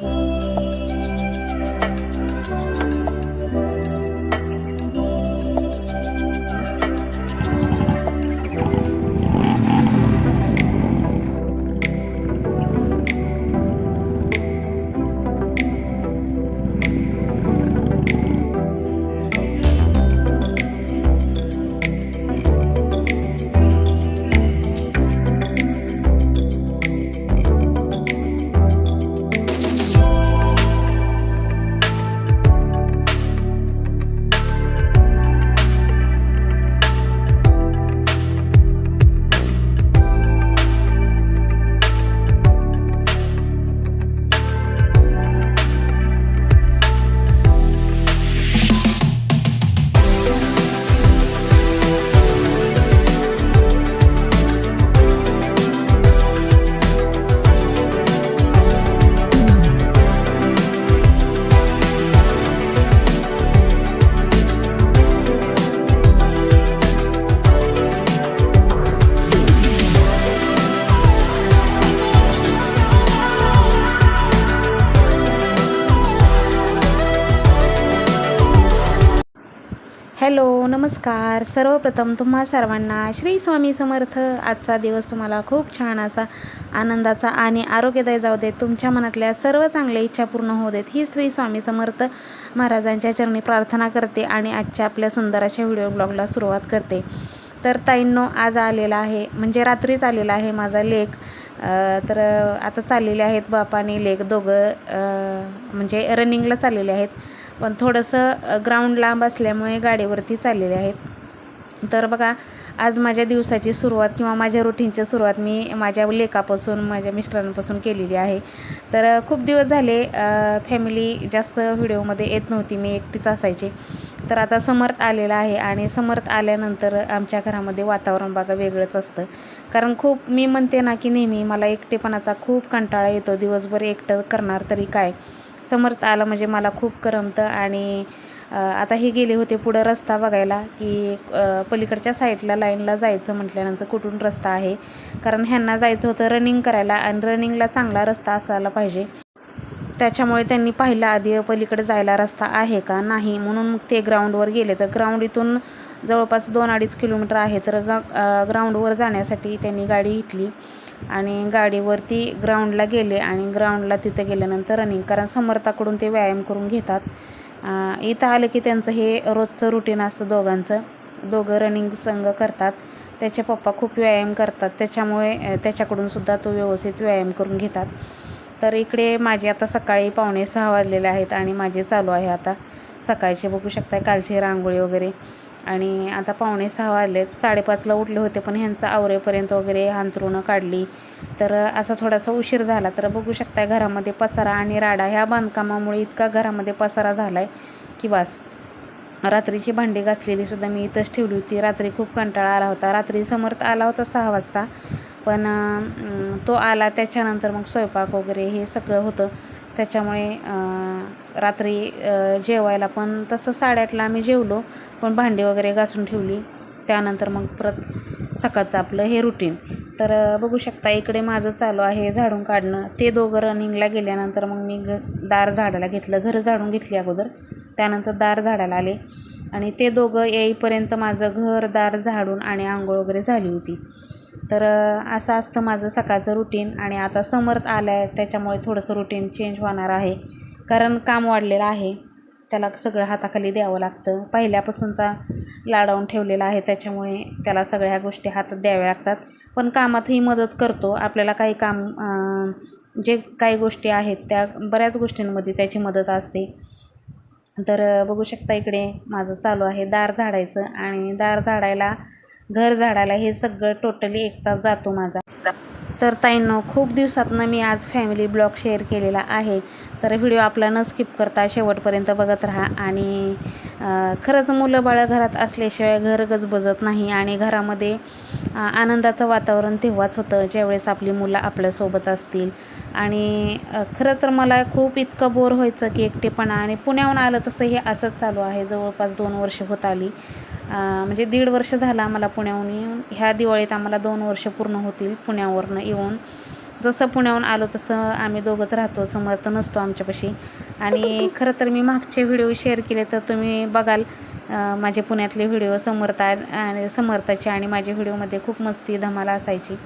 Bye. Hello नमस्कार. सर्वप्रथम तुम्हा सर्वांना श्री स्वामी समर्थ. आजचा दिवस तुम्हाला खूप छान असा आनंदाचा आणि आरोग्यदायी जाऊ देत. तुमच्या मनातल्या सर्व चांगल्या इच्छा पूर्ण होऊ देत. ही श्री स्वामी समर्थ महाराजांच्या चरणी प्रार्थना करते आणि आजच्या आपल्या सुंदर अशा व्हिडिओ ब्लॉगला सुरुवात करते. तर ताईंनो आज आलेला आहे म्हणजे रात्रीच आलेला आहे माझा लेख. तर आता चाललेले आहेत बापाने आणि लेक दोघं म्हणजे रनिंगला चाललेले आहेत. पण थोडंसं ग्राउंड लांब असल्यामुळे गाडीवरती चाललेले आहेत. तर बघा आज माझ्या दिवसाची सुरुवात किंवा माझ्या रुटीनची सुरुवात मी माझ्या लेखापासून माझ्या मिस्टरांपासून केलेली आहे. तर खूप दिवस झाले फॅमिली जास्त व्हिडिओमध्ये येत नव्हती मी एकटीच असायचे. तर आता समर्थ आलेला आहे आणि समर्थ आल्यानंतर आमच्या घरामध्ये वातावरण बघा वेगळंच असतं. कारण खूप मी म्हणते ना की नेहमी मला एकटेपणाचा खूप कंटाळा येतो. दिवसभर एकटं करणार तरी काय? समर्थ आलं म्हणजे मला खूप करमतं. आणि आता हे गेले होते पुढं रस्ता बघायला की पलीकडच्या साईडला लाईनला जायचं म्हटल्यानंतर कुठून रस्ता आहे? कारण ह्यांना जायचं होतं रनिंग करायला आणि रनिंगला चांगला रस्ता असायला पाहिजे. त्याच्यामुळे त्यांनी पाहिलं आधी पलीकडे जायला रस्ता आहे का? नाही. म्हणून मग ते ग्राउंडवर गेले. तर ग्राउंड इथून जवळपास दोन अडीच किलोमीटर आहे. तर गा ग्राउंडवर जाण्यासाठी त्यांनी गाडी घेतली. आणि गाडीवरती ग्राउंडला गेले आणि ग्राउंडला तिथे गेल्यानंतर रनिंग कारण समर्थाकडून ते व्यायाम करून घेतात. इथं आलं की त्यांचं हे रोजचं रुटीन असतं दोघांचं. दोघं रनिंग संघ करतात. त्याचे पप्पा खूप व्यायाम करतात. त्याच्यामुळे त्याच्याकडून सुद्धा तो व्यवस्थित व्यायाम करून घेतात. तर इकडे माझे आता सकाळी पावणे सहा वाजलेले आहेत आणि माझे चालू आहे आता. सकाळचे बघू शकताय कालची रांगोळी वगैरे. आणि आता पावणे सहा वाजलेत. साडेपाचला उठले होते पण ह्यांचा आवरेपर्यंत वगैरे अंथरुणं काढली. तर असा थोडासा उशीर झाला. तर बघू शकता घरामध्ये पसारा आणि राडा ह्या बांधकामामुळे इतका घरामध्ये पसारा झाला आहे की बस रात्रीची भांडी घासलेली सुद्धा मी इथंच ठेवली होती. रात्री खूप कंटाळा आला होता. रात्री समर्थ आला होता सहा वाजता. पण तो आला त्याच्यानंतर मग स्वयंपाक वगैरे हे सगळं होतं. त्याच्यामुळे रात्री जेवायला पण तसं साडेआठला आम्ही जेवलो पण भांडी वगैरे घासून ठेवली. त्यानंतर मग परत सकाळचं आपलं हे रुटीन तर बघू शकता इकडे माझं चालू आहे झाडून काढणं. ते दोघं रनिंगला गेल्यानंतर मग मी ग दार झाडायला घेतलं. घरं झाडून घेतली अगोदर. त्यानंतर दार झाडायला आले. आणि ते दोघं येईपर्यंत माझं घर दार झाडून आणि आंघोळ वगैरे झाली होती. तर असं असतं माझं सकाळचं रुटीन आणि आता समर्थ आलं आहे त्याच्यामुळे थोडंसं रुटीन चेंज होणार आहे. कारण काम वाढलेलं आहे. त्याला सगळं हाताखाली द्यावं लागतं. पहिल्यापासूनचा लाडावून ठेवलेला आहे त्याच्यामुळे त्याला सगळ्या गोष्टी हातात द्याव्या लागतात. पण कामातही मदत करतो. आपल्याला काही काम जे काही गोष्टी आहेत त्या बऱ्याच गोष्टींमध्ये त्याची मदत असते. तर बघू शकता इकडे माझं चालू आहे दार झाडायचं आणि दार झाडायला घर झाडायला हे सगळं टोटली एक तास जातो माझा. तर ताईंनो खूप दिवसातनं मी आज फॅमिली ब्लॉग शेअर केलेला आहे. तर व्हिडिओ आपला न स्किप करता शेवटपर्यंत बघत राहा. आणि खरंच मुलं बाळं घरात असल्याशिवाय घर गजबजत नाही. आणि घरामध्ये आनंदाचं वातावरण तेव्हाच होतं ज्यावेळेस आपली मुलं आपल्यासोबत असतील. आणि खरं तर मला खूप इतकं बोर व्हायचं की एकटेपणा. आणि पुण्याहून आलं तसं हे असंच चालू आहे. जवळपास दोन वर्ष होत आली. म्हणजे दीड वर्ष झालं आम्हाला पुण्याहून येऊन. ह्या दिवाळीत आम्हाला दोन वर्ष पूर्ण होतील पुण्यावरनं येऊन. जसं पुण्याहून आलो तसं आम्ही दोघंच राहतो. समर्थ नसतो आमच्यापाशी. आणि खरं तर मी मागचे व्हिडिओ शेअर केले तर तुम्ही बघाल माझे पुण्यातले व्हिडिओ समर्थ आणि समर्थाचे आणि माझ्या व्हिडिओमध्ये खूप मस्ती धमाला असायची.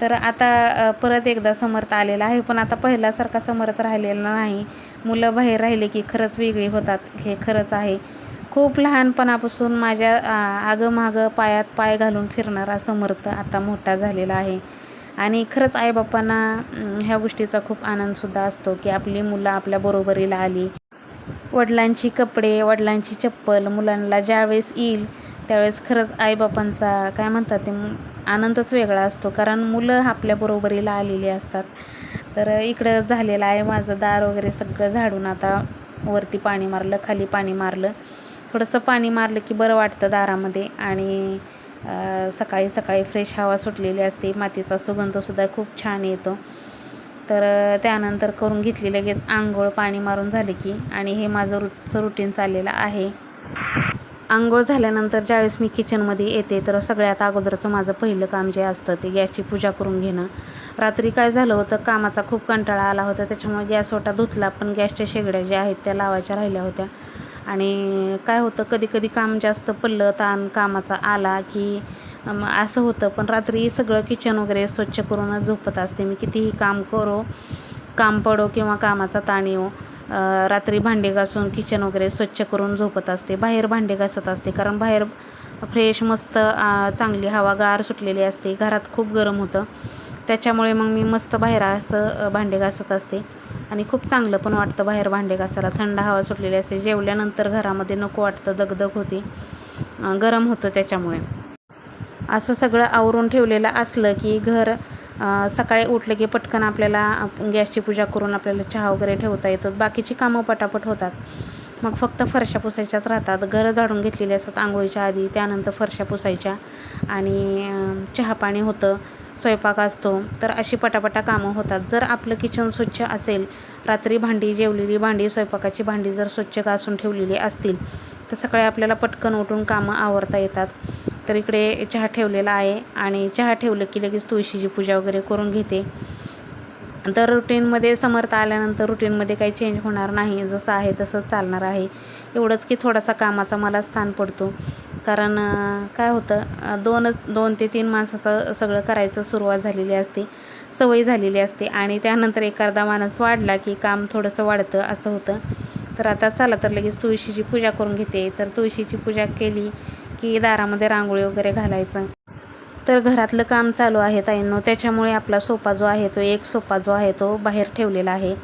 तर आता परत एकदा समर्थ आलेला आहे. पण आता पहिल्यासारखा समर्थ राहिलेला नाही. मुलं बाहेर राहिले की खरंच वेगळी होतात. हे खरंच आहे. खूप लहानपणापासून माझ्या आगं मागं पायात पाय घालून फिरणारा समर्थ आता मोठा झालेला आहे. आणि खरंच आईबापांना ह्या गोष्टीचा खूप आनंदसुद्धा असतो की आपली मुलं आपल्या बरोबरीला आली. वडिलांची कपडे वडिलांची चप्पल मुलांना ज्यावेळेस येईल त्यावेळेस खरंच आईबापांचा काय म्हणतात ते आनंदच वेगळा असतो. कारण मुलं आपल्या बरोबरीला आलेली असतात. तर इकडं झालेलं आहे माझं दार वगैरे सगळं झाडून आता वरती पाणी मारलं खाली पाणी मारलं. थोडंसं पाणी मारलं की बरं वाटतं दारामध्ये आणि सकाळी सकाळी फ्रेश हवा सुटलेली असते. मातीचा सुगंधसुद्धा खूप छान येतो. तर त्यानंतर करून घेतली लगेच आंघोळ पाणी मारून झाले की आणि हे माझं रोजचं रुटीन चाललेलं आहे. आंघोळ झाल्यानंतर ज्यावेळेस मी किचनमध्ये येते तर सगळ्यात अगोदरचं माझं पहिलं काम जे असतं ते गॅसची पूजा करून घेणं. रात्री काय झालं होतं कामाचा खूप कंटाळा आला होता त्याच्यामुळे गॅस ओटा धुतला पण गॅसच्या शेगड्या ज्या आहेत त्या लावायच्या राहिल्या होत्या. आणि काय होतं कधी कधी काम जास्त पडलं ताण कामाचा आला की असं होतं. पण रात्री सगळं किचन वगैरे स्वच्छ करूनच झोपत असते. मी कितीही काम करो काम पडो किंवा कामाचा ताण येऊ रात्री भांडे घासून किचन वगैरे स्वच्छ करून झोपत असते. बाहेर भांडे घासत असते. कारण बाहेर फ्रेश मस्त चांगली हवा गार सुटलेली असते. घरात खूप गरम होतं. त्याच्यामुळे मग मी मस्त बाहेर असं भांडे घासत असते. आणि खूप चांगलं पण वाटतं बाहेर भांडे घासायला. थंड हवा सुटलेली असते. जेवल्यानंतर घरामध्ये नको वाटतं. दगदग होती. गरम होतं त्याच्यामुळे. असं सगळं आवरून ठेवलेलं असलं की घर सकाळी उठलं की पटकन आपल्याला गॅसची पूजा करून आपल्याला चहा वगैरे ठेवता येतो. बाकीची कामं पटापट होतात. मग फक्त फरशा पुसायच्याच राहतात. घरं झाडून घेतलेली असतात आंघोळीच्या आधी. त्यानंतर फरशा पुसायच्या आणि चहा पाणी होतं. स्वयंपाक असतो तर अशी पटापटा कामं होतात. जर आपलं किचन स्वच्छ असेल रात्री भांडी जेवलेली भांडी स्वयंपाकाची भांडी जर स्वच्छ घासून ठेवलेली असतील तर सकाळी आपल्याला पटकन उठून कामं आवरता येतात. तर इकडे चहा ठेवलेला आहे आणि चहा ठेवलं की लगेच तुळशीची पूजा वगैरे करून घेते. तर रुटीनमध्ये समर्थ आल्यानंतर रुटीनमध्ये काही चेंज होणार नाही. जसं आहे तसंच चालणार आहे. एवढंच की थोडासा कामाचा मला स्थान पडतो. कारण काय होतं दोनच दोन ते तीन माणसाचं सगळं करायचं सुरुवात झालेली असते. सवय झालेली असते. आणि त्यानंतर एखादा माणूस वाढला की काम थोडंसं वाढतं असं होतं. तर आता चला तर लगेच तुळशीची पूजा करून घेते. तर तुळशीची पूजा केली की दारामध्ये रांगोळी वगैरे घालायचं. तर घरातलं काम चालू आहे ताईंनो. त्याच्यामुळे आपला सोफा जो आहे तो एक सोफा जो आहे तो बाहेर ठेवलेला आहे.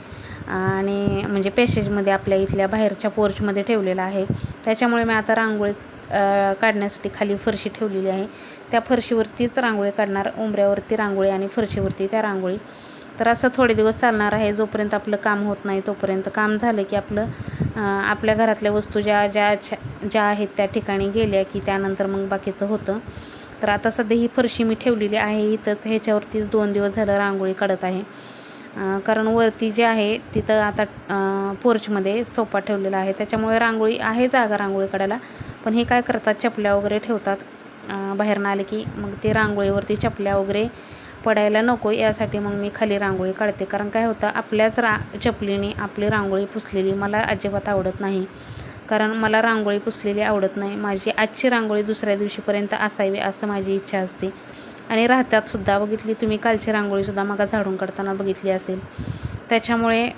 आणि म्हणजे पॅसेजमध्ये आपल्या इथल्या बाहेरच्या पोर्चमध्ये ठेवलेला आहे. त्याच्यामुळे मी आता रांगोळी काढण्यासाठी खाली फरशी ठेवलेली आहे. त्या फरशीवरतीच रांगोळी काढणार उंबऱ्यावरती रांगोळी आणि फरशीवरती त्या रांगोळी. तर असं थोडे दिवस चालणार आहे. जोपर्यंत आपलं काम होत नाही तोपर्यंत काम झालं की आपलं आपल्या घरातल्या वस्तू ज्या ज्या ज्या आहेत त्या ठिकाणी गेल्या की त्यानंतर मग बाकीचं होतं. तर आता सध्या ही फरशी मी ठेवलेली आहे. इथंच ह्याच्यावरतीच दोन दिवस झालं रांगोळी काढत आहे. कारण वरती जे आहे तिथं आता पोर्चमध्ये सोफा ठेवलेला आहे. त्याच्यामुळे रांगोळी आहे जागा रांगोळी काढायला. पण हे काय करतात चपल्या वगैरे ठेवतात. बाहेरनं आले की मग ते रांगोळीवरती चपल्या वगैरे पडायला नको. यासाठी मग मी खाली रांगोळी काढते. कारण काय होतं आपल्याच रा चपलीने आपली रांगोळी पुसलेली मला अजिबात आवडत नाही. कारण मला रांगोळी पुसलेली आवडत नाही. माझी आजची रांगोळी दुसऱ्या दिवशीपर्यंत असावी असं माझी इच्छा असते. आणि राहतात सुद्धा. बघितली तुम्ही कालची रांगोळीसुद्धा मग झाडून काढताना बघितली असेल. त्याच्यामुळे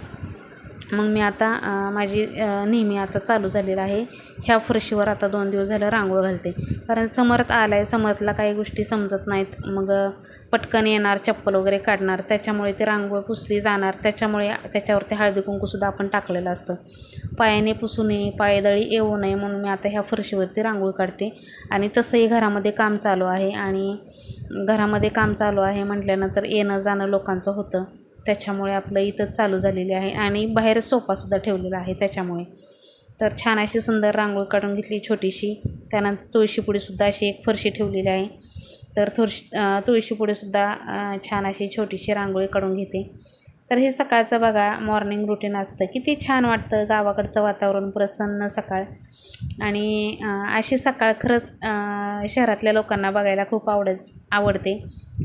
मग मी आता माझी नेहमी आता चालू झालेलं आहे. ह्या फरशीवर आता दोन दिवस झालं रांगोळ घालते. कारण समर्थ आला आहे समर्थला काही गोष्टी समजत नाहीत. मग पटकन येणार चप्पल वगैरे काढणार त्याच्यामुळे ते रांगोळ पुसली जाणार त्याच्यामुळे त्याच्यावरती हळदी कुंकूसुद्धा आपण टाकलेलं असतं. पायाने पुसू नये पायदळी येऊ नये म्हणून मी आता ह्या फरशीवरती रांगोळी काढते. आणि तसंही घरामध्ये काम चालू आहे आणि घरामध्ये काम चालू आहे म्हटल्यानंतर येणं जाणं लोकांचं होतं. त्याच्यामुळे आपलं इथं चालू झालेली आहे आणि बाहेर सोफासुद्धा ठेवलेला आहे त्याच्यामुळे. तर छान अशी सुंदर रांगोळी काढून घेतली छोटीशी. त्यानंतर तुळशीपुडीसुद्धा अशी एक फरशी ठेवलेली आहे. तर तुळशी तुळशीपुढेसुद्धा छान अशी छोटीशी रांगोळी काढून घेते. तर हे सकाळचं बघा मॉर्निंग रुटीन असतं. किती छान वाटतं गावाकडचं वातावरण प्रसन्न सकाळ. आणि अशी सकाळ खरंच शहरातल्या लोकांना बघायला खूप आवडत आवडते.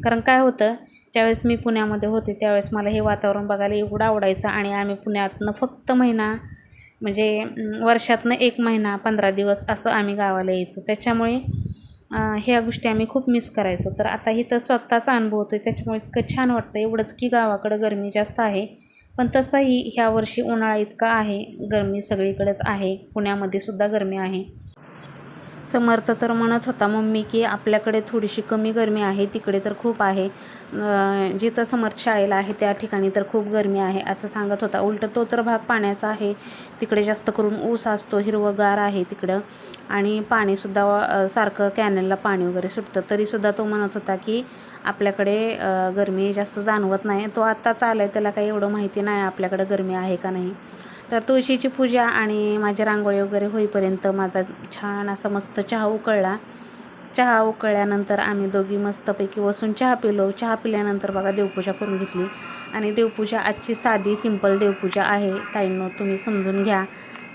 कारण काय होतं ज्यावेळेस मी पुण्यामध्ये होते त्यावेळेस मला हे वातावरण बघायला एवढं आवडायचं आणि आम्ही पुण्यातनं फक्त महिना म्हणजे वर्षातनं एक महिना पंधरा दिवस असं आम्ही गावाला यायचो. त्याच्यामुळे ह्या गोष्टी आम्ही खूप मिस करायचो. तर आता इथं स्वतःचा अनुभव होतो त्याच्यामुळे इतकं छान वाटतं एवढंच की गावाकडं गरमी जास्त आहे. पण तसंही ह्या वर्षी उन्हाळा इतका आहे गरमी सगळीकडेच आहे. पुण्यामध्ये सुद्धा गरमी आहे. समर्थ तर म्हणत होता मम्मी की आपल्याकडे थोडीशी कमी गरमी आहे तिकडे तर खूप आहे. जिथं समर्थ शाळेला आहे त्या ठिकाणी तर खूप गरमी आहे असं सांगत होता. उलटं तो तर भाग पाण्याचा आहे. तिकडे जास्त करून ऊस असतो हिरवंगार आहे तिकडं. आणि पाणीसुद्धा सारखं कॅनलला पाणी वगैरे सुटतं. तरीसुद्धा तो म्हणत होता की आपल्याकडे गरमी जास्त जाणवत नाही. तो आत्ताच आला आहे त्याला काही एवढं माहिती नाही आपल्याकडे गरमी आहे का नाही. तर तुळशीची पूजा आणि माझी रांगोळी वगैरे होईपर्यंत माझा छान असा मस्त चहा उकळला. चहा उकळल्यानंतर आम्ही दोघी मस्तपैकी बसून चहा पिलो. चहा पिल्यानंतर बघा देवपूजा करून घेतली. आणि देवपूजा आजची साधी सिंपल देवपूजा आहे. ताईंनो तुम्ही समजून घ्या.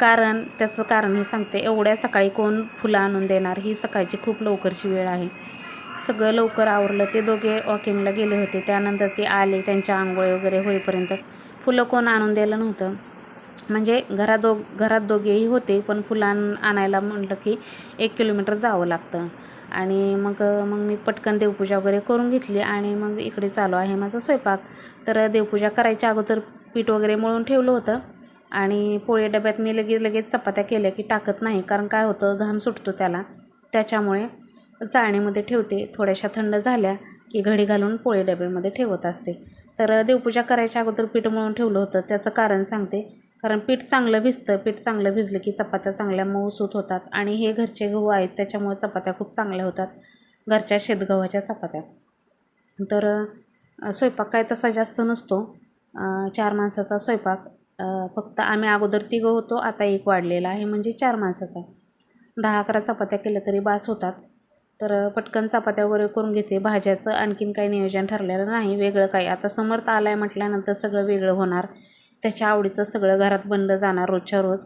कारण त्याचं कारण हे सांगते एवढ्या सकाळी कोण फुलं आणून देणार? ही सकाळची खूप लवकरची वेळ आहे. सगळं लवकर आवरलं. ते दोघे वॉकिंगला गेले होते. त्यानंतर ते आले. त्यांच्या आंघोळी वगैरे होईपर्यंत फुलं कोण आणून द्यायला नव्हतं. म्हणजे घरा दो घरात दोघेही होते पण फुलां आणायला म्हटलं की एक किलोमीटर जावं लागतं. आणि मग मग मी पटकन देवपूजा वगैरे करून घेतली आणि मग इकडे चालू आहे माझा स्वयंपाक. तर देवपूजा करायच्या अगोदर पीठ वगैरे मळून ठेवलं होतं आणि पोळी डब्यात मी लगेच लगेच चपात्या केल्या की टाकत नाही कारण काय होतं घाम सुटतो त्याला. त्याच्यामुळे चाळणीमध्ये ठेवते थोड्याशा थंड झाल्या की घडी घालून पोळी डब्यामध्ये ठेवत असते. तर देवपूजा करायच्या अगोदर पीठ मळून ठेवलं होतं त्याचं कारण सांगते. कारण पीठ चांगलं भिजतं पीठ चांगलं भिजलं की चपात्या चांगल्या मऊसूत होतात. आणि हे घरचे गहू आहेत त्याच्यामुळे चपात्या खूप चांगल्या होतात. घरच्या शेतगव्हाच्या चपात्या. तर स्वयंपाक काय तसा जास्त नसतो. चार माणसाचा स्वयंपाक. फक्त आम्ही अगोदर तिघं होतो आता एक वाढलेला आहे म्हणजे चार माणसाचा. दहा अकरा चपात्या केल्या तरी बास होतात. तर पटकन चपात्या वगैरे करून घेते. भाज्याचं आणखीन काही नियोजन ठरलेलं नाही वेगळं काही. आता समर्थ आला आहे म्हटल्यानंतर सगळं वेगळं होणार. त्याच्या आवडीचं सगळं घरात बनलं जाणार रोजच्या रोज.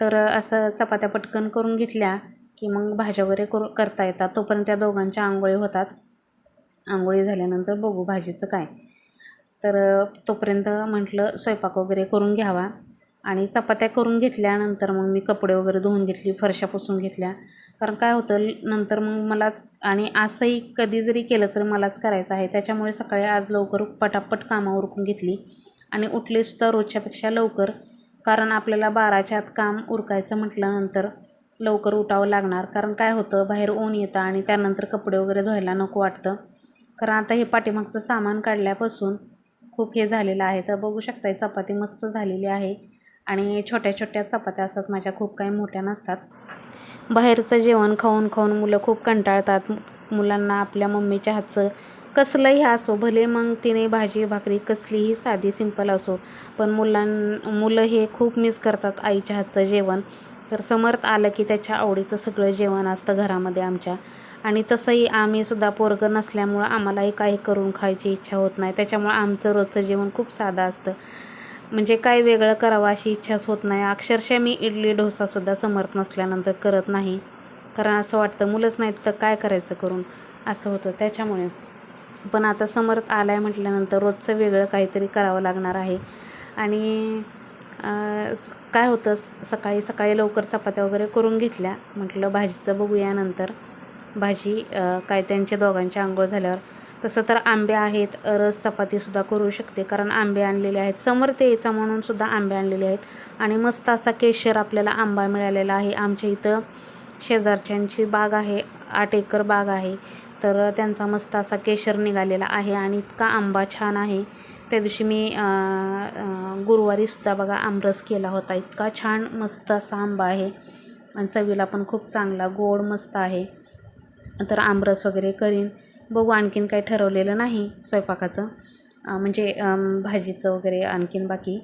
तर असं चपात्या पटकन करून घेतल्या की मग भाज्या वगैरे करू करता येतात. तोपर्यंत त्या दोघांच्या आंघोळी होतात. आंघोळी झाल्यानंतर बघू भाजीचं काय. तर तोपर्यंत म्हटलं स्वयंपाक वगैरे करून घ्यावा. आणि चपात्या करून घेतल्यानंतर मग मी कपडे वगैरे धुवून घेतली फरशा पुसून घेतल्या. कारण काय होतं नंतर मग मलाच आणि असंही कधी जरी केलं तर मलाच करायचं आहे. त्याच्यामुळे सकाळी आज लवकर पटापट कामं उरकून घेतली. आणि उठलेसुद्धा रोजच्यापेक्षा लवकर कारण आपल्याला बाराच्या आत काम उरकायचं म्हटल्यानंतर लवकर उठावं लागणार. कारण काय होतं बाहेर ऊन येतं आणि त्यानंतर कपडे वगैरे धुवायला नको वाटतं. कारण आता हे पाठीमागचं सामान काढल्यापासून खूप हे झालेलं आहे. तर बघू शकता चपाती मस्त झालेली आहे. आणि छोट्या छोट्या चपात्या असतात माझ्या खूप काही मोठ्या नसतात. बाहेरचं जेवण खाऊन खाऊन मुलं खूप कंटाळतात. मुलांना आपल्या मम्मीच्या हातचं कसलंही असो भले मग तिने भाजी भाकरी कसलीही साधी सिंपल असो पण मुलां मुलं हे खूप मिस करतात आईच्या हातचं जेवण. तर समर्थ आलं की त्याच्या आवडीचं सगळं जेवण असतं घरामध्ये आमच्या. आणि तसंही आम्ही सुद्धा पोरगं नसल्यामुळं आम्हालाही काही करून खायची इच्छा होत नाही. त्याच्यामुळं आमचं रोजचं जेवण खूप साधं असतं. म्हणजे काय वेगळं करावं अशी इच्छाच होत नाही. अक्षरशः मी इडली डोसासुद्धा समर्थ नसल्यानंतर करत नाही. कारण असं वाटतं मुलंच नाहीत तर काय करायचं करून? असं होतं. त्याच्यामुळे पण आता समर्थ आला आहे म्हटल्यानंतर रोजचं वेगळं काहीतरी करावं लागणार आहे. आणि काय होतं सकाळी सकाळी लवकर चपात्या वगैरे करून घेतल्या. म्हटलं भाजीचं बघूया नंतर. भाजी काय त्यांच्या दोघांच्या आंघोळ झाल्यावर. तसं तर आंबे आहेत रस चपातीसुद्धा करू शकते. कारण आंबे आणलेले आहेत. समर्थ यायचा म्हणून सुद्धा आंबे आणलेले आहेत. आणि मस्त असा केशर आपल्याला आंबा मिळालेला आहे. आमच्या इथं शेजारच्यांची बाग आहे. आठ एकर बाग आहे. तर त्यांचा मस्त असा केशर निघालेला आहे आणि इतका आंबा छान आहे. त्या दिवशी मी गुरुवारीसुद्धा बघा आमरस केला होता. इतका छान मस्त असा आंबा आहे. आणि चवीला पण खूप चांगला गोड मस्त आहे. तर आमरस वगैरे करीन. बघू आणखीन काही ठरवलेलं नाही स्वयंपाकाचं. म्हणजे भाजीचं वगैरे आणखीन बाकी.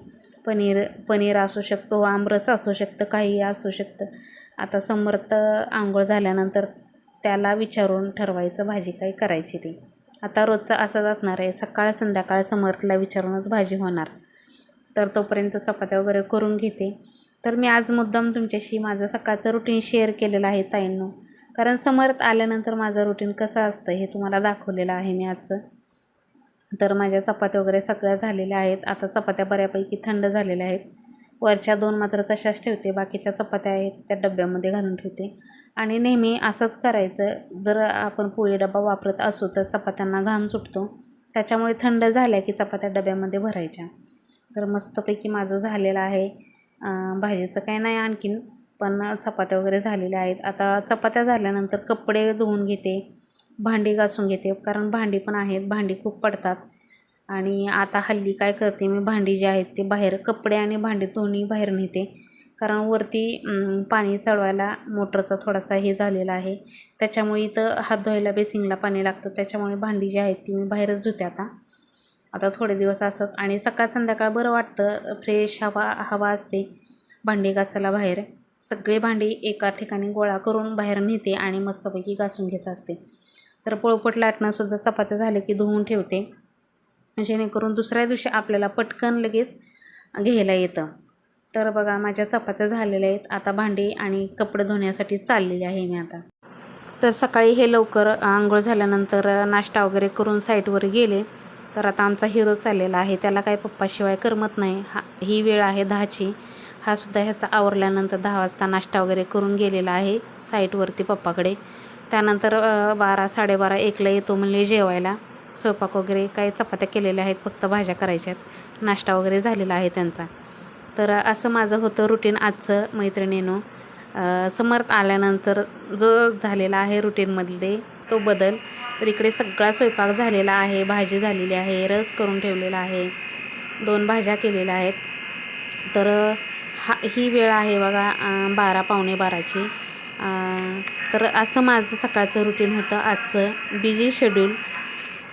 पनीर पनीर असू शकतो आमरस असू शकतं काही असू शकतं. आता समर्थ आंघोळ झाल्यानंतर त्याला विचारून ठरवायचं भाजी काय करायची ती. आता रोजचा असंच असणार आहे. सकाळ संध्याकाळ समर्थला विचारूनच भाजी होणार. तर तोपर्यंत चपात्या वगैरे करून घेते. तर मी आज मुद्दाम तुमच्याशी माझं सकाळचं रुटीन शेअर केलेलं आहे ताईंनो. कारण समर्थ आल्यानंतर माझं रुटीन कसं असतं हे तुम्हाला दाखवलेलं आहे मी आजचं. तर माझ्या चपात्या वगैरे सगळ्या झालेल्या आहेत. आता चपात्या बऱ्यापैकी थंड झालेल्या आहेत. वरच्या दोन मात्र तशाच ठेवते बाकीच्या चपात्या आहेत त्या डब्यामध्ये घालून ठेवते. आणि नेहमी असंच करायचं जर आपण पोळी डबा वापरत असू तर चपात्यांना घाम सुटतो. त्याच्यामुळे थंड झाल्या की चपात्या डब्यामध्ये भरायच्या. तर मस्तपैकी माझं झालेलं आहे. भाजीचं काय नाही आणखीन पण चपात्या वगैरे झालेल्या आहेत. आता चपात्या झाल्यानंतर कपडे धुवून घेते भांडी घासून घेते कारण भांडी पण आहेत भांडी खूप पडतात. आणि आता हल्ली काय करते मी भांडी जी आहेत ते बाहेर कपडे आणि भांडी दोन्ही बाहेर नेते. कारण वरती पाणी चढवायला मोटरचा थोडासा हे झालेला आहे. त्याच्यामुळे इथं हात धुवायला बेसिंगला पाणी लागतं. त्याच्यामुळे भांडी जी आहेत ती मी बाहेरच धुते आता. आता थोडे दिवस असंच. आणि सकाळ संध्याकाळ बरं वाटतं. फ्रेश हवा हवा असते. भांडी घासायला बाहेर. सगळी भांडी एका ठिकाणी गोळा करून बाहेर नेते आणि मस्तपैकी घासून घेत असते. तर पोळपट लाटणंसुद्धा चपात्या झाले की धुवून ठेवते. जेणेकरून दुसऱ्या दिवशी आपल्याला पटकन लगेच घ्यायला येतं. तर बघा माझ्या चपात्या झालेल्या आहेत. आता भांडी आणि कपडे धुण्यासाठी चाललेली आहे मी आता. तर सकाळी हे लवकर आंघोळ झाल्यानंतर नाश्ता वगैरे करून साईटवर गेले. तर आता आमचा हिरो चाललेला आहे. त्याला काय पप्पाशिवाय करमत नाही. हा ही वेळ आहे दहाची. हा सुद्धा ह्याचा आवरल्यानंतर दहा वाजता नाश्ता वगैरे करून गेलेला आहे साईटवरती पप्पाकडे. त्यानंतर बारा साडेबारा एकला येतो म्हणजे जेवायला. स्वयंपाक वगैरे काही चपात्या केलेल्या आहेत फक्त भाज्या करायच्या आहेत. नाश्ता वगैरे झालेला आहे त्यांचा. तर असं माझं होतं रुटीन आजचं मैत्रिणीनो. समर्थ आल्यानंतर जो झालेला आहे रुटीनमधले तो बदल. तर इकडे सगळा स्वयंपाक झालेला आहे भाजी झालेली आहे रस करून ठेवलेला आहे. दोन भाज्या केलेल्या आहेत. तर हा ही वेळ आहे बघा बारा पावणे बाराची. तर असं माझं सकाळचं रुटीन होतं. आजचं बिझी शेड्यूल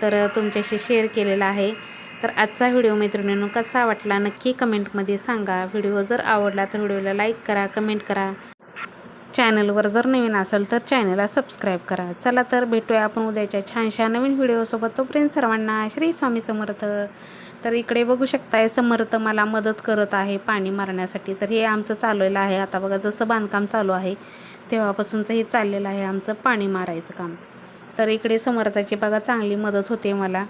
तर तुमच्याशी शेअर केलेला आहे. तर आजचा व्हिडिओ मैत्रिणींनो कसा वाटला नक्की कमेंटमध्ये सांगा. व्हिडिओ जर आवडला तर व्हिडिओला लाईक करा कमेंट करा. चॅनलवर जर नवीन असेल तर चॅनलला सबस्क्राईब करा. चला तर भेटूया आपण उद्याच्या छानशा नवीन व्हिडिओसोबत तोपर्यंत सर्वांना श्री स्वामी समर्थ. तर इकडे बघू शकताय समर्थ मला मदत करत आहे पाणी मारण्यासाठी. तर हे आमचं चाललेलं आहे. आता बघा जसं बांधकाम चालू आहे तेव्हापासूनचं हे चाललेलं आहे आमचं पाणी मारायचं काम. तर इकडे समर्थाची बघा चांगली मदत होते मला.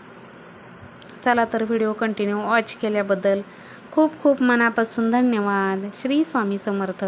चला तर व्हिडिओ कंटिन्यू वॉच केल्याबद्दल खूप खूप मनापासून धन्यवाद. श्री स्वामी समर्थ.